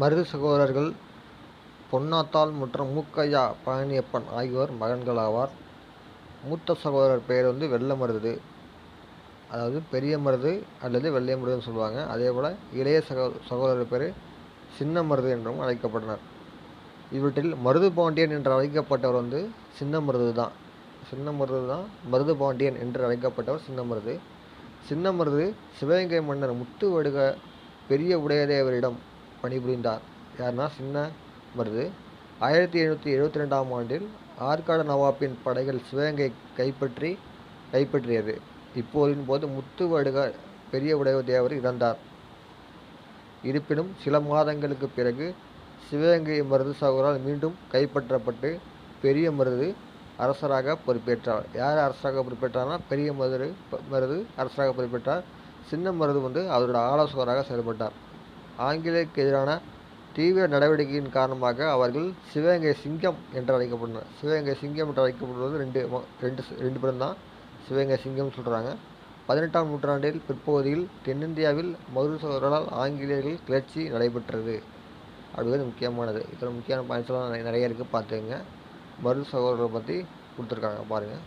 மருது சகோதரர்கள் பொன்னாத்தாள் மற்றும் மூக்கையா பழனியப்பன் ஆகியோர் மகன்களாவார். மூத்த சகோதரர் பெயர் வந்து வெள்ள மருது. அதாவது பெரிய மருது அல்லது வெள்ளை மருதுன்னு சொல்லுவாங்க. அதே போல் இளைய சகோ சகோதரர் பேர் சின்ன மருது என்றும் அழைக்கப்பட்டனர் இவற்றில் மருது பாண்டியன் என்று அழைக்கப்பட்டவர் வந்து சின்ன மருது தான். சின்ன மருது தான் மருது பாண்டியன் என்று அழைக்கப்பட்டவர் சின்ன மருது. சின்ன மருது சிவகங்கை மன்னர் முத்து வடுக பெரிய உடையதேவரிடம் பணிபுரிந்தார். யாருன்னா சின்ன மருது. ஆயிரத்தி எழுநூற்றி எழுபத்தி ரெண்டாம் ஆண்டில் ஆற்காடு நவாப்பின் படைகள் சிவகங்கை கைப்பற்றி கைப்பற்றியது. இப்போரின் போது முத்துவடுக பெரிய உடைய தேவர் இறந்தார். இருப்பினும் சில மாதங்களுக்கு பிறகு சிவகங்கை மருது சகோதரால் மீண்டும் கைப்பற்றப்பட்டு பெரிய மருது அரசராக பொறுப்பேற்றார். யார் அரசராக பொறுப்பேற்றார்னா பெரிய மருது மருது அரசராக பொறுப்பேற்றார். சின்ன மருது வந்து அவரோட ஆலோசகராக செயல்பட்டார். ஆங்கிலேயருக்கு எதிரான தீவிர நடவடிக்கையின் காரணமாக அவர்கள் சிவகங்கை சிங்கம் என்று அழைக்கப்பட்டனர் சிவகங்கை சிங்கம் என்று அழைக்கப்படுவது ரெண்டு ரெண்டு ரெண்டு பேரும் தான். சிவகங்கை சிங்கம்னு சொல்கிறாங்க பதினெட்டாம் நூற்றாண்டில் பிற்பகுதியில் தென்னிந்தியாவில் மருது ஆங்கிலேயர்கள் கிளர்ச்சி நடைபெற்றது. அப்படிங்கிறது முக்கியமானது. இதில் முக்கியமான பாயிண்ட்ஸ்லாம் நிறைய இருக்குது பார்த்துக்கங்க. மருது பற்றி கொடுத்துருக்காங்க. பாருங்கள்